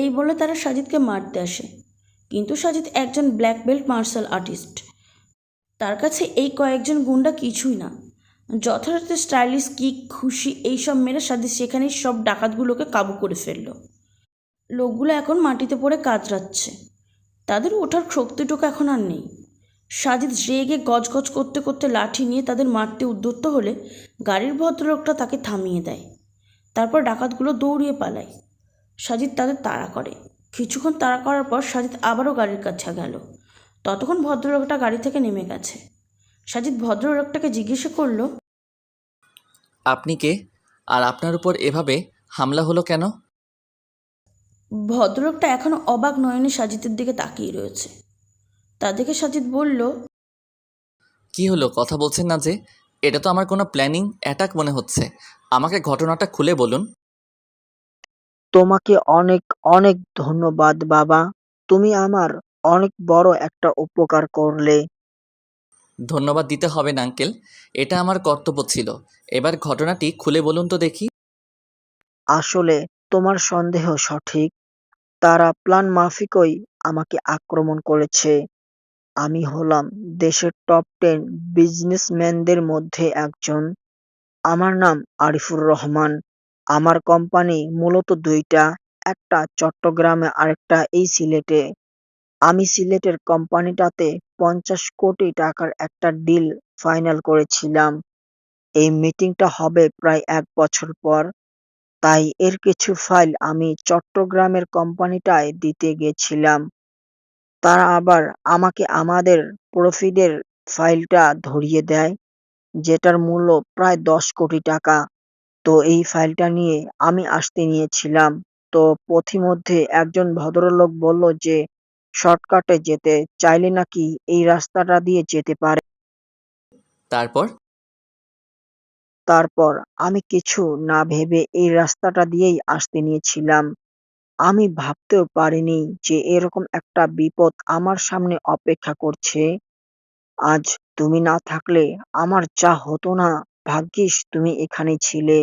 এই বলে তারা সাজিদকে মারতে আসে। কিন্তু সাজিদ একজন ব্ল্যাক বেল্ট মার্শাল আর্টিস্ট তার কাছে এই কয়েকজন গুন্ডা কিছুই না। যথাযথ স্টাইলিশ কিক খুশি এইসব মেরে সাজিদ সেখানেই সব ডাকাতগুলোকে কাবু করে ফেলল। লোকগুলো এখন মাটিতে পড়ে কাতরাচ্ছে। তাদের ওঠার শক্তিটুকু এখন আর নেই। সাজিদ রেগে গজগজ করতে করতে লাঠি নিয়ে তাদের মারতে উদ্যত হলে গাড়ির ভদ্রলোকটা তাকে থামিয়ে দেয়। তারপর ডাকাতগুলো দৌড়িয়ে পালায়। সাজিদ তাদের তাড়া করে। কিছুক্ষণ তাড়া করার পর সাজিদ আবারও গাড়ির কাছে গেল। ততক্ষণ ভদ্রলোকটা গাড়ি থেকে নেমে গেছে। সাজিদ ভদ্রলোকটাকে জিজ্ঞাসা করল আপনি কে? আর আপনার উপর এভাবে হামলা হলো কেন? ভদ্রলোকটা এখনও অবাক নয়নে সাজিদের দিকে তাকিয়ে রয়েছে। তা দেখে সাজিদ বলল কি হলো? কথা বলছেন না যে? এটা তো আমার কোনো প্ল্যানিং অ্যাটাক মনে হচ্ছে। আমাকে ঘটনাটা খুলে বলুন। তোমাকে অনেক অনেক ধন্যবাদ বাবা। তুমি আমার অনেক বড় একটা উপকার করলে। ধন্যবাদ দিতে হবে না আঙ্কেল। এটা আমার কর্তব্য ছিল। এবার ঘটনাটি খুলে বলুন তো দেখি। আসলে তোমার সন্দেহ সঠিক। তারা প্ল্যান মাফিকই আমাকে আক্রমণ করেছে। আমি হলাম দেশের টপ টেন বিজনেসম্যানদের মধ্যে একজন। আমার নাম আরিফুর রহমান। আমার কোম্পানি মূলত দুইটা, একটা চট্টগ্রামে আরেকটা এই সিলেটে। আমি সিলেটের কোম্পানিটাতে পঞ্চাশ কোটি টাকার একটা ডিল ফাইনাল করেছিলাম। এই মিটিংটা হবে প্রায় এক বছর পর। তাই এর কিছু ফাইল আমি চট্টগ্রামের কোম্পানিটায় দিতে গেছিলাম। তারা আবার আমাকে আমাদের প্রফিটের ফাইলটা ধরিয়ে দেয়, যেটার মূল্য প্রায় দশ কোটি টাকা। তো এই ফাইলটা নিয়ে আমি আসতে নিয়েছিলাম। তো পথিমধ্যে একজন ভদ্রলোক বলল যে শর্টকাটে যেতে চাইলে নাকি এই রাস্তাটা দিয়ে যেতে পারে? তারপর? তারপর আমি কিছু না ভেবে এই রাস্তাটা দিয়েই আসতে নিয়েছিলাম। আমি ভাবতেও পারিনি যে এরকম একটা বিপদ আমার সামনে অপেক্ষা করছে। আজ তুমি না থাকলে আমার যা হতো না। ভাগ্যিস তুমি এখানে ছিলে।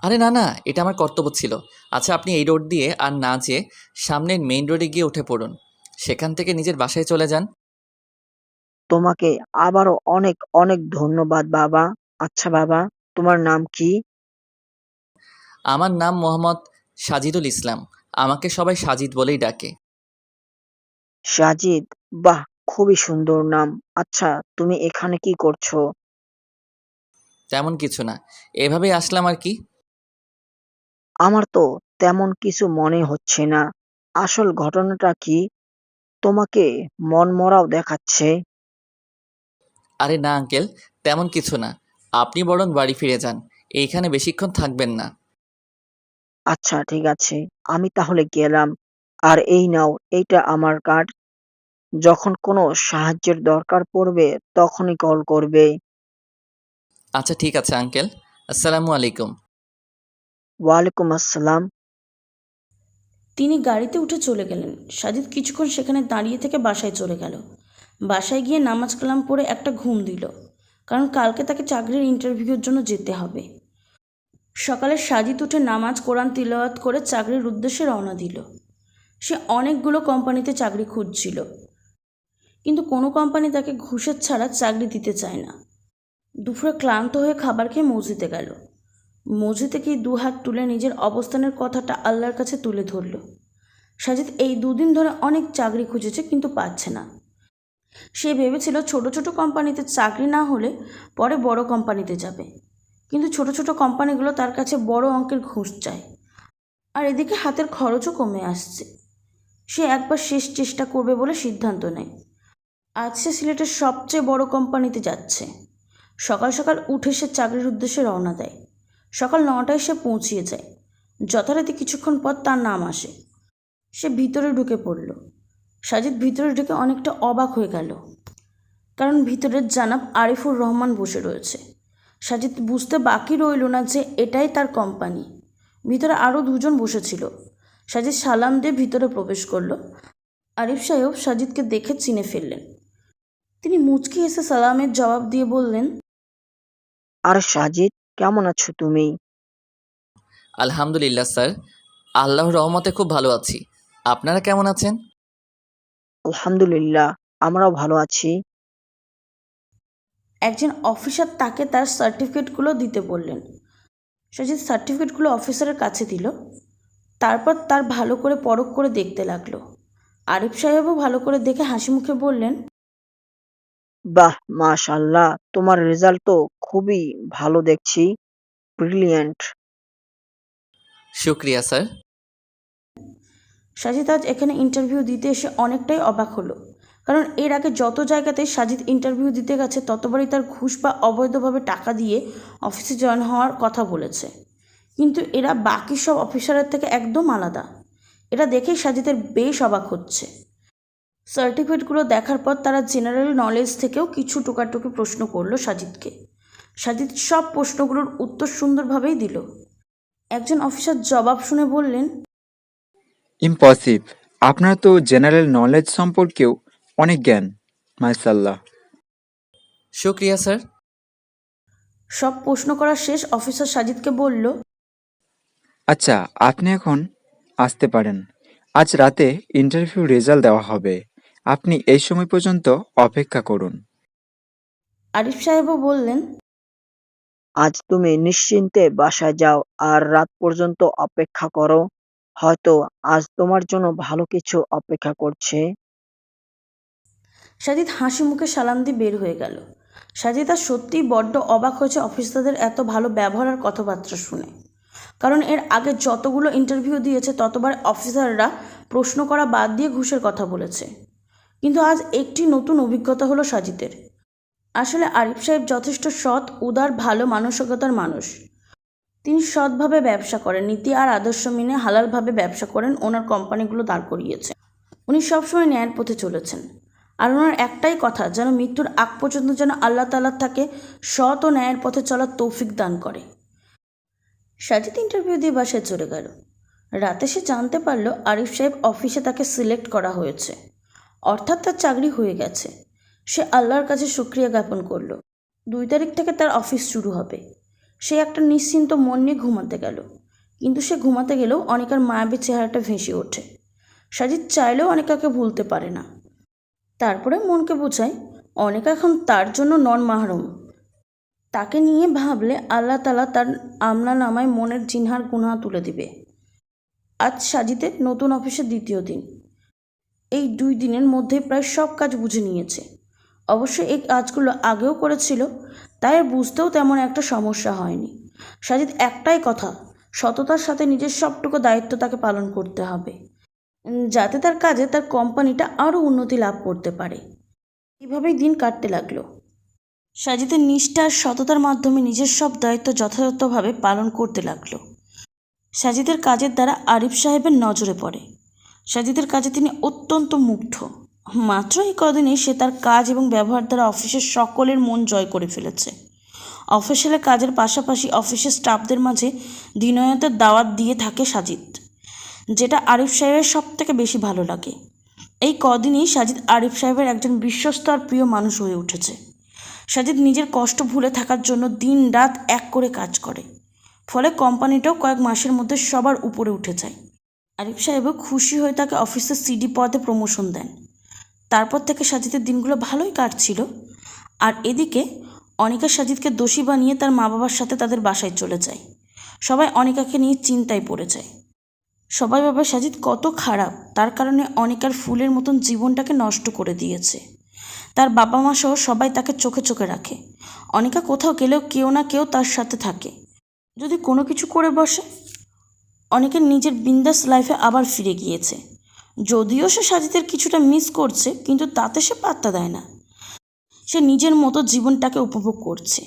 আরে না না এটা আমার কর্তব্য ছিল। আচ্ছা আপনি এই রোড দিয়ে আর না যেয়ে সামনের মেইন রোডে গিয়ে উঠে পড়ুন। সেখান থেকে নিজের বাসায় চলে যান। তোমাকে আবারও অনেক অনেক ধন্যবাদ বাবা। আচ্ছা বাবা তোমার নাম কি? আমার নাম মোহাম্মদ সাজিদুল ইসলাম। আমাকে সবাই সাজিদ বলেই ডাকে। সাজিদ? বাহ খুবই সুন্দর নাম। আচ্ছা তুমি এখানে কি করছ? তেমন কিছু না। এভাবেই আসলাম আর কি। আমার তো তেমন কিছু মনে হচ্ছে না। আসল ঘটনাটা কি? তোমাকে মনমরাও দেখাচ্ছে। আরে না আঙ্কেল তেমন কিছু না। আপনি বরং বাড়ি ফিরে যান। এইখানে বেশিক্ষণ থাকবেন না। আচ্ছা ঠিক আছে। আমি তাহলে গেলাম। আর এই নাও এইটা আমার কার্ড। যখন কোনো সাহায্যের দরকার পড়বে তখনই কল করবে। আচ্ছা ঠিক আছে আঙ্কেল। আসসালামু আলাইকুম। ওয়ালাইকুম আসসালাম। তিনি গাড়িতে উঠে চলে গেলেন। সাজিদ কিছুক্ষণ সেখানে দাঁড়িয়ে থেকে বাসায় চলে গেল। বাসায় গিয়ে নামাজ কালাম পড়ে একটা ঘুম দিল কারণ কালকে তাকে চাকরির ইন্টারভিউর জন্য যেতে হবে। সকালে সাজিদ উঠে নামাজ কোরআন তিলাওয়াত করে চাকরির উদ্দেশ্যে রওনা দিল। সে অনেকগুলো কোম্পানিতে চাকরি খুঁজছিল কিন্তু কোনো কোম্পানি তাকে ঘুষের ছাড়া চাকরি দিতে চায় না। দুপুরে ক্লান্ত হয়ে খাবার খেয়ে মসজিদে গেল। মসজিদে গিয়ে দু হাত তুলে নিজের অবস্থানের কথাটা আল্লাহর কাছে তুলে ধরল। সাজিদ এই দুদিন ধরে অনেক চাকরি খুঁজেছে কিন্তু পাচ্ছে না। সে ভেবেছিল ছোট ছোট কোম্পানিতে চাকরি না হলে পরে বড় কোম্পানিতে যাবে। কিন্তু ছোট ছোট কোম্পানিগুলো তার কাছে বড় অঙ্কের ঘুষ চায়। আর এদিকে হাতের খরচও কমে আসছে। সে একবার শেষ চেষ্টা করবে বলে সিদ্ধান্ত নেয়। আজ সে সিলেটের সবচেয়ে বড় কোম্পানিতে যাচ্ছে। সকাল সকাল উঠে সে চাকরির উদ্দেশ্যে রওনা দেয়। সকাল নটায় সে পৌঁছিয়ে যায়। যথারীতি কিছুক্ষণ পর তার নাম আসে। সে ভিতরে ঢুকে পড়ল। সাজিদ ভিতরে ঢুকে অনেকটা অবাক হয়ে গেল। কারণ ভিতরের জানাব আরিফুর রহমান বসে রয়েছে। সাজিদ বুঝতে বাকি রইল না যে এটাই তার কোম্পানি। ভিতরে আরও দুজন বসেছিল। সাজিদ সালাম দিয়ে ভিতরে প্রবেশ করল। আরিফ সাহেব সাজিদকে দেখে চিনে ফেললেন। তিনি মুচকি এসে সালামের জবাব দিয়ে বললেন আর সাজিদ কেমন আছো তুমি? আলহামদুলিল্লাহ স্যার। আল্লাহর রহমতে খুব ভালো আছি। আপনারা কেমন আছেন? আলহামদুলিল্লাহ আমরাও ভালো আছি। একজন অফিসার তাকে তার সার্টিফিকেটগুলো দিতে বললেন। সজিত সার্টিফিকেটগুলো অফিসারের কাছে দিল। তারপর তার ভালো করে পরখ করে দেখতে লাগল। আরিফ সাহেবও ভালো করে দেখে হাসি মুখে বললেন বাহ মাশাআল্লাহ তোমার রেজাল্ট তো খুবই ভালো দেখছি। ব্রিলিয়েন্ট শুক্রিয়া স্যার সাজিদ আজ এখানে ইন্টারভিউ দিতে এসে অনেকটাই অবাক হলো। কারণ এর আগে যত জায়গাতে সাজিদ ইন্টারভিউ দিতে গেছে ততবারই তার ঘুষ বা অবৈধভাবে টাকা দিয়ে অফিসে জয়েন হওয়ার কথা বলেছে। কিন্তু এরা বাকি সব অফিসারের থেকে একদম আলাদা। এটা দেখেই সাজিদের বেশ অবাক হচ্ছে। সার্টিফিকেটগুলো দেখার পর তারা জেনারেল নলেজ থেকেও কিছু টুকাটুকি প্রশ্ন করল সাজিদকে। সাজিদ সব প্রশ্নগুলোর উত্তর সুন্দরভাবেই দিল। একজন অফিসার জবাব শুনে বললেন ইম্পসিভ আপনার তো জেনারেল নলেজ সম্পর্কেও অনেক জ্ঞান মাশাল্লাহ শুক্রিয়া স্যার। সব প্রশ্ন করা শেষ অফিসার সাজিদকে বলল আচ্ছা আপনি এখন আসতে পারেন। আজ রাতে ইন্টারভিউ রেজাল্ট দেওয়া হবে। আপনি এই সময় পর্যন্ত অপেক্ষা করুন। আরিফ সাহেবও বললেন আজ তুমি নিশ্চিন্তে বাসায় যাও আর রাত পর্যন্ত অপেক্ষা করো। হয়তো আজ তোমার জন্য ভালো কিছু অপেক্ষা করছে। সাজিদ হাসি মুখে সালাম দিয়ে বের হয়ে গেল। সাজিদ আর সত্যিই বড্ড অবাক হয়েছে অফিসারদের এত ভালো ব্যবহার আর কথাবার্তা শুনে। কারণ এর আগে যতগুলো ইন্টারভিউ দিয়েছে ততবার অফিসাররা প্রশ্ন করা বাদ দিয়ে ঘুষের কথা বলেছে। কিন্তু আজ একটি নতুন অভিজ্ঞতা হলো সাজিদের। আসলে আরিফ সাহেব যথেষ্ট সৎ, উদার, ভালো মানসিকতার মানুষ। তিনি সৎভাবে ব্যবসা করেন, নীতি আর আদর্শ মেনে হালালভাবে ব্যবসা করেন, ওনার কোম্পানিগুলো দাঁড় করিয়েছে উনি সবসময় ন্যায়ের পথে চলেছেন। আর ওনার একটাই কথা, যেন মৃত্যুর আগ পর্যন্ত যেন আল্লাহ তালার তাকে সৎ ও ন্যায়ের পথে চলার তৌফিক দান করে। সাজিদ ইন্টারভিউ দিয়ে বাসায় চলে গেল। রাতে সে জানতে পারল আরিফ সাহেব অফিসে তাকে সিলেক্ট করা হয়েছে। অর্থাৎ তার চাকরি হয়ে গেছে। সে আল্লাহর কাছে সুক্রিয়া জ্ঞাপন করল। দুই তারিখ থেকে তার অফিস শুরু হবে। সে একটা নিশ্চিন্ত মন নিয়ে ঘুমাতে গেল। কিন্তু সে ঘুমাতে গেলেও অনিকার মায়াবী চেহারাটা ভেসে ওঠে। সাজিদ চাইলেও অনিকাকে ভুলতে পারে না। তারপরে মনকে বোঝায়, অনেকা এখন তার জন্য নন মাহরুম। তাকে নিয়ে ভাবলে আল্লাহ তালা তার আমলা নামায় মনের জিনহার গুনহা তুলে দিবে। আজ সাজিদের নতুন অফিসের দ্বিতীয় দিন। এই দুই দিনের মধ্যে প্রায় সব কাজ বুঝে নিয়েছে। অবশ্য এই কাজগুলো আগেও করেছিল, তাই বুঝতেও তেমন একটা সমস্যা হয়নি। সাজিদ, একটাই কথা, সততার সাথে নিজের সবটুকু দায়িত্ব তাকে পালন করতে হবে, যাতে তার কাজে তার কোম্পানিটা আরও উন্নতি লাভ করতে পারে। এভাবেই দিন কাটতে লাগল। সাজিদের নিষ্ঠা সততার মাধ্যমে নিজের সব দায়িত্ব যথাযথভাবে পালন করতে লাগল। সাজিদের কাজের দ্বারা আরিফ সাহেবের নজরে পড়ে। সাজিদের কাজে তিনি অত্যন্ত মুগ্ধ। মাত্র এই কদিনে সে তার কাজ এবং ব্যবহার দ্বারা অফিসের সকলের মন জয় করে ফেলেছে। অফিসিয়ালের কাজের পাশাপাশি অফিসের স্টাফদের মাঝে দিনয়তের দাওয়াত দিয়ে থাকে সাজিদ, যেটা আরিফ সাহেবের সব থেকে বেশি ভালো লাগে। এই কদিনই সাজিদ আরিফ সাহেবের একজন বিশ্বস্ত আর প্রিয় মানুষ হয়ে উঠেছে। সাজিদ নিজের কষ্ট ভুলে থাকার জন্য দিন রাত এক করে কাজ করে, ফলে কোম্পানিটাও কয়েক মাসের মধ্যে সবার উপরে উঠে যায়। আরিফ সাহেবও খুশি হয়ে তাকে অফিসের সিডি পদে প্রমোশন দেন। তারপর থেকে সাজিদের দিনগুলো ভালোই কাটছিল। আর এদিকে অনিকা সাজিদকে দোষী বানিয়ে তার মা বাবার সাথে তাদের বাসায় চলে যায়। সবাই অনিকাকে নিয়ে চিন্তায় পড়ে যায়। সবাই ভাবে সাজিদ কত খারাপ, তার কারণে অনিকার ফুলের মতন জীবনটাকে নষ্ট করে দিয়েছে। তার বাবা মা সহ সবাই তাকে চোখে চোখে রাখে। অনিকা কোথাও গেলেও কেউ না কেউ তার সাথে থাকে। যদি কোনো কিছু করে বসে অনেকের নিজের বিন্দাস লাইফে আবার ফিরে গিয়েছে। যদিও সে সাজিদের কিছুটা মিস করছে, কিন্তু তাতে সে পাত্তা দেয় না। সে নিজের মতো জীবনটাকে উপভোগ করছে।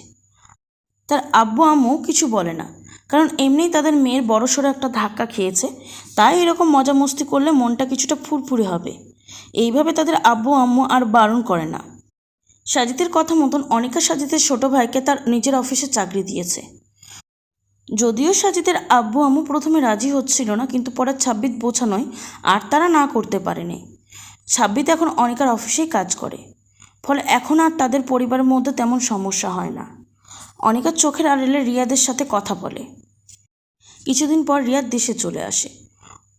তার আব্বু আম্মু কিছু বলে না, কারণ এমনিই তাদের মেয়ের বড়সড় একটা ধাক্কা খেয়েছে, তাই এরকম মজা মস্তি করলে মনটা কিছুটা ফুরফুরে হবে। এইভাবে তাদের আব্বু আম্মু আর বারণ করে না। সাজিদের কথা মতন অনেকা সাজিদের ছোট ভাইকে তার নিজের অফিসে চাকরি দিয়েছে। যদিও সাজিদের আব্বু আম্মু প্রথমে রাজি হচ্ছিল না, কিন্তু পরে ছাব্বিত বোঝানোয় আর তারা না করতে পারেনি। ছাব্বিত এখন অনেকার অফিসেই কাজ করে। ফলে এখন আর তাদের পরিবারের মধ্যে তেমন সমস্যা হয় না। অনেকের চোখের আড়ালে রিয়াদের সাথে কথা বলে। কিছুদিন পর রিয়াদ দেশে চলে আসে।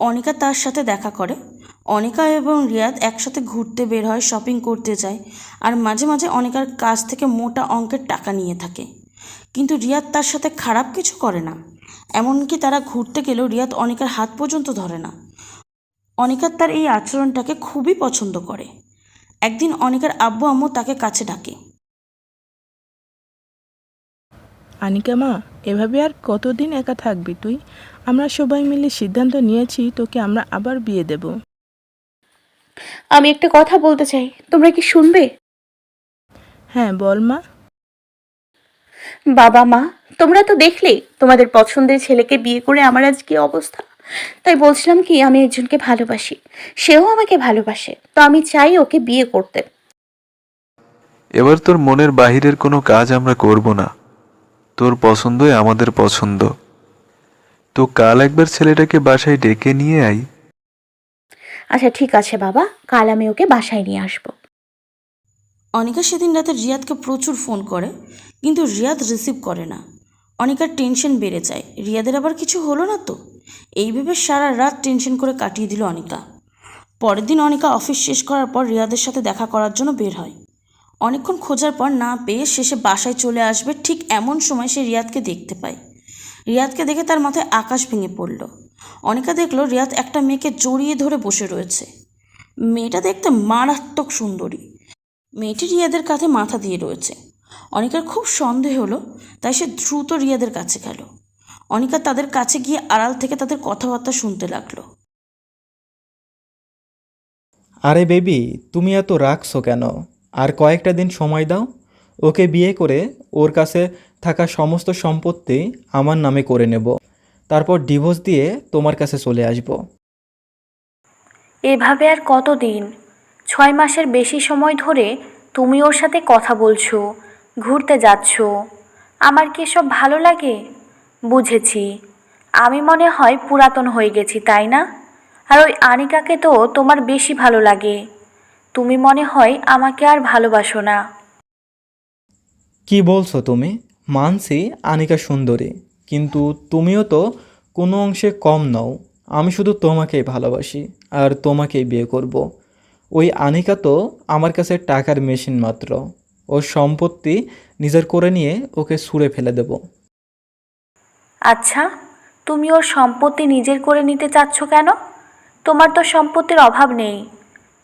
অনিকা তার সাথে দেখা করে। অনিকা এবং রিয়াদ একসাথে ঘুরতে বের হয়, শপিং করতে যায়, আর মাঝে মাঝে অনিকার কাছ থেকে মোটা অঙ্কের টাকা নিয়ে থাকে। কিন্তু রিয়াদ তার সাথে খারাপ কিছু করে না। এমনকি তারা ঘুরতে গেলেও রিয়াদ অনিকার হাত পর্যন্ত ধরে না। অনিকার তার এই আচরণটাকে খুবই পছন্দ করে। একদিন অনিকার আব্বু আম্মু তাকে কাছে ডাকে। আনিকা মা এভাবে আর কতদিন একা থাকবি তুই? আমরা সবাই মিলে সিদ্ধান্ত নিয়েছি তোকে আমরা আবার বিয়ে দেব। আমি একটা কথা বলতে চাই। তোমরা কি শুনবে? হ্যাঁ বল মা। বাবা মা তোমরা তো দেখলে তোমাদের পছন্দের ছেলেকে বিয়ে করে আমার আজ কি অবস্থা। তাই বলছিলাম কি আমি একজনকে ভালোবাসি সেও আমাকে ভালোবাসে তো আমি চাই ওকে বিয়ে করতে। এবার তোর মনের বাহিরের কোনো কাজ আমরা করব না। তোর পছন্দই আমাদের পছন্দ। তো কাল একবার ছেলেটাকে বাসায় ডেকে নিয়ে আই আচ্ছা ঠিক আছে বাবা কাল আমি ওকে বাসায় নিয়ে আসব। অনিকা সেদিন রাতে রিয়াদকে প্রচুর ফোন করে, কিন্তু রিয়াদ রিসিভ করে না। অনিকার টেনশন বেড়ে যায়। রিয়াদের আবার কিছু হলো না তো? এই ভেবে সারা রাত টেনশন করে কাটিয়ে দিল অনিকা। পরের দিন অনিকা অফিস শেষ করার পর রিয়াদের সাথে দেখা করার জন্য বের হয়। অনেকক্ষণ খোঁজার পর না পেয়ে শেষে বাসায় চলে আসবে ঠিক এমন সময় সে রিয়াদকে দেখতে পায়। রিয়াদকে দেখে তার মাথায় আকাশ ভেঙে পড়ল। অনিকা দেখল রিয়াদ একটা মেয়েকে জড়িয়ে ধরে বসে রয়েছে। মেয়েটা দেখতে মারাত্মক সুন্দরী। মেয়েটি রিয়াদের কাঁধে মাথা দিয়ে রয়েছে। অনিকার খুব সন্দেহ হলো তাই সে দ্রুত রিয়াদের কাছে গেল। অনিকা তাদের কাছে গিয়ে আড়াল থেকে তাদের কথাবার্তা শুনতে লাগল। আরে বেবি তুমি এত রাখছো কেন? আর কয়েকটা দিন সময় দাও ওকে বিয়ে করে ওর কাছে থাকা সমস্ত সম্পত্তি আমার নামে করে নেব। তারপর ডিভোর্স দিয়ে তোমার কাছে চলে আসব। এভাবে আর কতদিন? ছয় মাসের বেশি সময় ধরে তুমি ওর সাথে কথা বলছো, ঘুরতে যাচ্ছ। আমার কি এসব ভালো লাগে? বুঝেছি। আমি মনে হয় পুরাতন হয়ে গেছি, তাই না? আর ওই আনিকাকে তো তোমার বেশি ভালো লাগে। তুমি মনে হয় আমাকে আর ভালোবাসো না। কি বলছো তুমি? মানছি আনিকা সুন্দরী, কিন্তু তুমিও তো কোনো অংশে কম নও। আমি শুধু তোমাকেই ভালোবাসি, আর তোমাকেই বিয়ে করব। ওই আনিকা তো আমার কাছে টাকার মেশিন মাত্র। ওর সম্পত্তি নিজের করে নিয়ে ওকে ছুঁড়ে ফেলে দেব। আচ্ছা তুমি ওর সম্পত্তি নিজের করে নিতে চাচ্ছ কেন? তোমার তো সম্পত্তির অভাব নেই।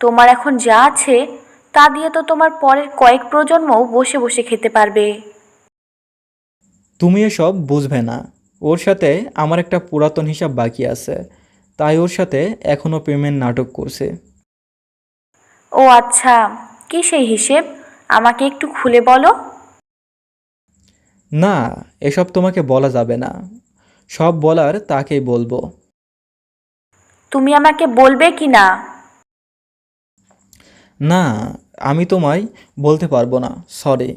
তোমার এখন যা আছে তা দিয়ে তো তোমার পরের কয়েক প্রজন্মও বসে বসে খেতে পারবে। তুমি এসব বুঝবে না। ওর সাথে আমার একটা পুরাতন হিসাব বাকি আছে। তাই ওর সাথে এখনও পেমেন্ট নাটক করছে। ও আচ্ছা কি সেই হিসেব? আমাকে একটু খুলে বলো। না এসব তোমাকে বলা যাবে না। সব বলার তাকেই বলব। তুমি আমাকে বলবে কি না? না আমি তোমায় বলতে পারব না সরি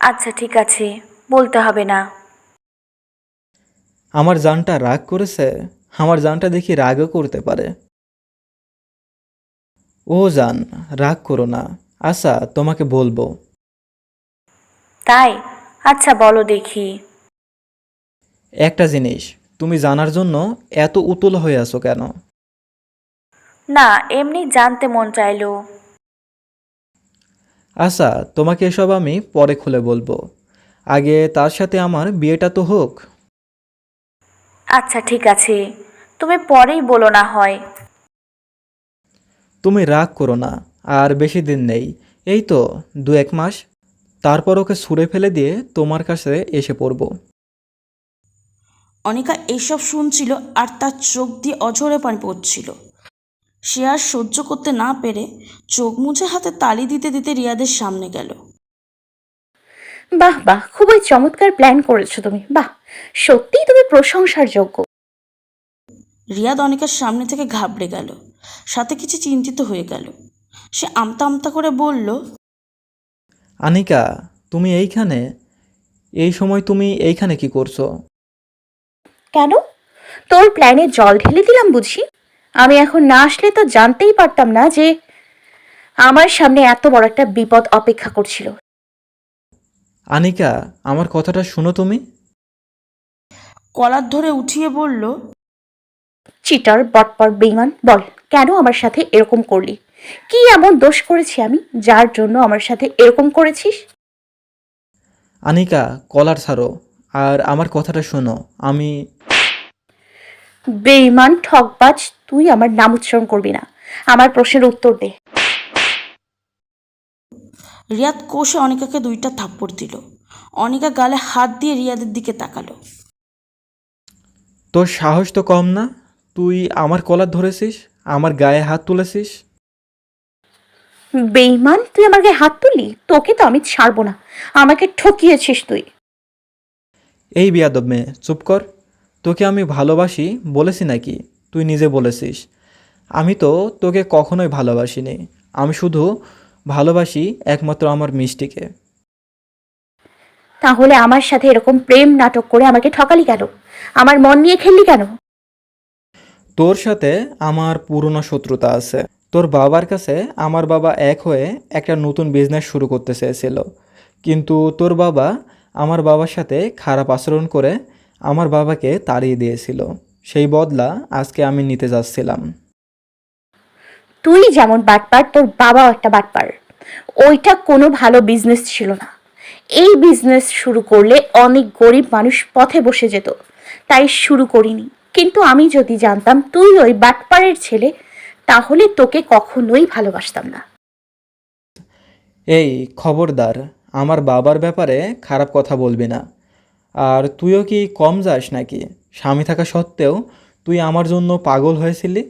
আচ্ছা ঠিক আছে বলতে হবে না। আমার জানটা রাগ করেছে? আমার জানটা দেখি রাগও করতে পারে। ও জান রাগ করো না। আচ্ছা তোমাকে বলব। তাই? আচ্ছা বলো দেখি। একটা জিনিস তুমি জানার জন্য এত উতল হয়ে আছো কেন? না এমনি জানতে মন চাইলো। আচ্ছা তোমাকে এসব আমি পরে খুলে বলব। আগে তার সাথে আমার বিয়েটা তো হোক। আচ্ছা ঠিক আছে। তুমি পরেই বলো না হয়। তুমি রাগ করো না আর বেশি দিন নেই। এই তো দু এক মাস। তারপর ওকে ছুঁড়ে ফেলে দিয়ে তোমার কাছে এসে পড়ব। অনিকা এইসব শুনছিল আর তার চোখ দিয়ে অঝরে পানি পড়ছিল। সে আর সহ্য করতে না পেরে চোখ মুছে হাতে তালি দিতে দিতে রিয়াদের সামনে গেল। বাহ বাহ খুবই চমৎকার প্ল্যান করেছ তুমি। বাহ সত্যিই তুমি প্রশংসার যোগ্য। রিয়াদ অনিকার সামনে থেকে ঘাবড়ে গেল। সাথে কিছু চিন্তিত হয়ে গেল। সে আমতা আমতা করে বলল আনিকা তুমি এইখানে? এই সময় তুমি এইখানে কি করছ? কেন? তোর প্ল্যানে জল ঢেলে দিলাম বুঝি? আমি এখন না আসলে তো জানতেই পারতাম না যে আমার সামনে এত বড় একটা বিপদ অপেক্ষা করছিল। আনিকা আমার কথাটা শুনো তুমি। কলার ধরে উঠিয়ে বলল চিটার বটপর বেইমান বল। কেন আমার সাথে এরকম করলি? কি এমন দোষ করেছি আমি যার জন্য আমার সাথে এরকম করেছিস? আনিকা কলার ছাড়ো। আর আমার কথাটা শোনো আমি বেইমান ঠকবাজ তুই আমার নাম উচ্চারণ করবি না। আমার প্রশ্নের উত্তর দে। রিয়াদ কোষে অনিকাকে দুইটা থাপ্পড় দিল। অনিকা গালে হাত দিয়ে রিয়াদের দিকে তাকালো। তোর সাহস তো কম না? তুই আমার কলার ধরেছিস? আমার গায়ে হাত তুলেছিস? বেইমান তুই আমার গায়ে হাত তুললি? তোকে তো আমি ছাড়বো না। আমাকে ঠকিয়েছিস তুই। এই বিয়াদব মেয়ে চুপ কর। তোকে আমি ভালোবাসি বলেছি নাকি? তুই নিজে বলেছিস। আমি তো তোকে কখনোই ভালোবাসিনি। আমি শুধু ভালোবাসি একমাত্র আমার মিষ্টিকে। তাহলে আমার সাথে এরকম প্রেম নাটক করে আমাকে ঠকালি কেন? আমার মন নিয়ে খেললি কেন? তোর সাথে আমার পুরনো শত্রুতা আছে। তোর বাবার কাছে আমার বাবা এক হয়ে একটা নতুন বিজনেস শুরু করতে চেয়েছিল। কিন্তু তোর বাবা আমার বাবার সাথে খারাপ আচরণ করে আমার বাবাকে তাড়িয়ে দিয়েছিল। সেই বদলা আজকে আমি নিতে যাচ্ছিলাম। তুই যেমন বাটপার, তোর বাবাও একটা বাটপার। ওইটা কোনো ভালো বিজনেস ছিল না। এই বিজনেস শুরু করলে অনেক গরিব মানুষ পথে বসে যেত। তাই শুরু করিনি। কিন্তু আমি যদি জানতাম তুই ওই বাটপারের ছেলে তাহলে তোকে কখনোই ভালোবাসতাম না। এই খবরদার আমার বাবার ব্যাপারে খারাপ কথা বলবি না। আর তুইও কি কম যাস নাকি? স্বামী থাকা সত্ত্বেও তুই আমার জন্য পাগল হয়েছিলি?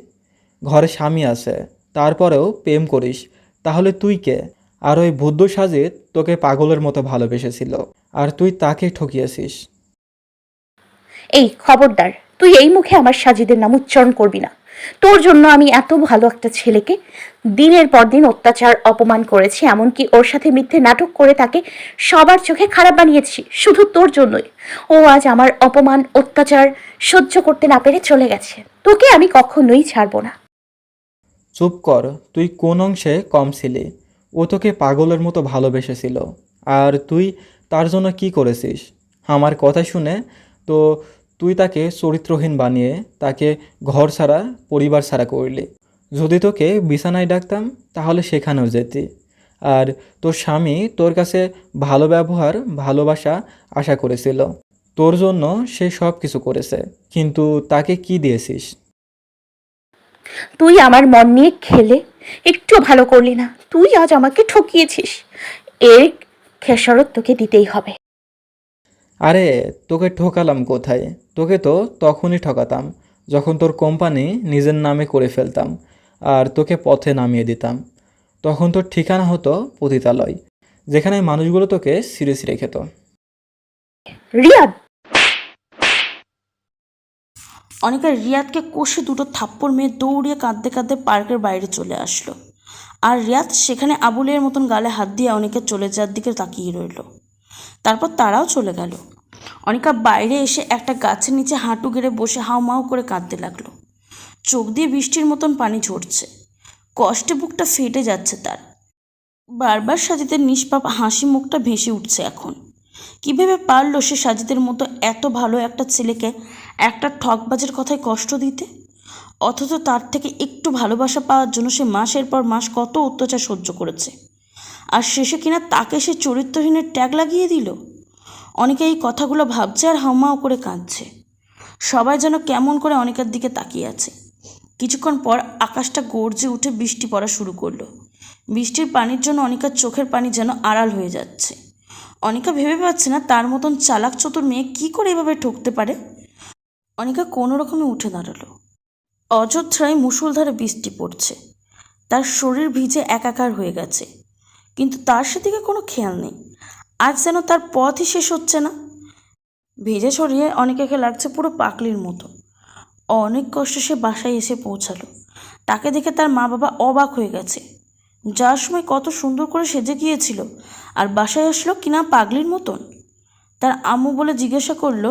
ঘরে স্বামী আছে তারপরেও প্রেম করিস তাহলে তুই কে? আর ওই বুদ্ধ সাজিদ তোকে পাগলের মতো ভালোবেসেছিল আর তুই তাকে ঠকিয়েছিস। এই খবরদার তুই এই মুখে আমার সাজিদের নাম উচ্চারণ করবি না। তোর জন্য আমি এত ভালো একটা ছেলেকে দিনের পর দিন অত্যাচার, অপমান করেছি, এমনকি ওর সাথে মিথ্যে নাটক করে তাকে সবার চোখে খারাপ বানিয়েছি, শুধু তোর জন্যই। ও আজ আমার অপমান, অত্যাচার সহ্য করতে না পেরে চলে গেছে। তোকে আমি কখনোই ছাড়বো না। চুপ কর, তুই কোন অংশে কম ছিলি? ও তোকে পাগলের মতো ভালোবেসেছিল। আর তুই তার জন্য কি করেছিস? আমার কথা শুনে তো তুই তাকে চরিত্রহীন বানিয়ে তাকে ঘর ছাড়া, পরিবার ছাড়া করলি। যদি তোকে বিছানায় ডাকতাম, তাহলে সেখানেও যেতি। আর তোর স্বামী তোর কাছে ভালো ব্যবহার, ভালোবাসা আশা করেছিল। তোর জন্য সে সব কিছু করেছে, কিন্তু তাকে কি দিয়েছিস? তুই আমার মন নিয়ে খেলে একটু ভালো করলি না। তুই আজ আমাকে ঠকিয়েছিস। এর খেসারত তোকে দিতেই হবে। আরে তোকে ঠকালাম কোথায়? তোকে তো তখনই ঠকাতাম যখন তোর কোম্পানি নিজের নামে করে ফেলতাম আর তোকে পথে নামিয়ে দিতাম। তখন তোর ঠিকানা হতো পতিতালয় যেখানে মানুষগুলো তোকে সিরে সিরে খেত। রিয়াদ! অনিকা রিয়াদকে কষে দুটো থাপ্পড় মেয়ে দৌড়িয়ে কাঁদতে কাঁদতে পার্কের বাইরে চলে আসলো। আর রিয়াদ সেখানে আবুলের মতন গালে হাত দিয়ে অনেকে চলে যাওয়ার দিকে তাকিয়ে রইল। তারপর তারাও চলে গেল। অনিকা বাইরে এসে একটা গাছের নিচে হাঁটু গেড়ে বসে হাউমাউ করে কাঁদতে লাগল। চোখ দিয়ে বৃষ্টির মতন পানি ঝরছে। কষ্টে বুকটা ফেটে যাচ্ছে তার। বারবার সাজিদের নিষ্পাপ হাসি মুখটা ভেসে উঠছে এখন। কীভাবে পারল সে সাজিদের মতো এত ভালো একটা ছেলেকে একটা ঠকবাজের কথায় কষ্ট দিতে? অথচ তার থেকে একটু ভালোবাসা পাওয়ার জন্য সে মাসের পর মাস কত অত্যাচার সহ্য করেছে। আর শেষে কিনা তাকে সে চরিত্রহীনের ট্যাগ লাগিয়ে দিল? অনেকে এই কথাগুলো ভাবছে আর হাউমাউ করে কাঁদছে। সবাই যেন কেমন করে অনেকের দিকে তাকিয়ে আছে। কিছুক্ষণ পর আকাশটা গর্জে উঠে বৃষ্টি পড়া শুরু করল। বৃষ্টির পানির জন্য অনিকার চোখের পানি যেন আড়াল হয়ে যাচ্ছে। অনিকা ভেবে পাচ্ছে না তার মতন চালাক চতুর মেয়ে কী করে এভাবে ঠকতে পারে? অনিকা কোনো রকমে উঠে দাঁড়াল। অযোধ্যায় মুষলধারে বৃষ্টি পড়ছে। তার শরীর ভিজে একাকার হয়ে গেছে। কিন্তু তার সেদিকে কোনো খেয়াল নেই? আজ যেন তার পথই শেষ হচ্ছে না। ভেজে ছড়িয়ে অনেকাকে লাগছে পুরো পাকলির মতো। অনেক কষ্টে সে বাসায় এসে পৌঁছালো। তাকে দেখে তার মা বাবা অবাক হয়ে গেছে। যাওয়ার সময় কত সুন্দর করে সেজে গিয়েছিল, আর বাসায় আসলো কিনা পাগলির মতন? তার আম্মু বলে জিজ্ঞাসা করল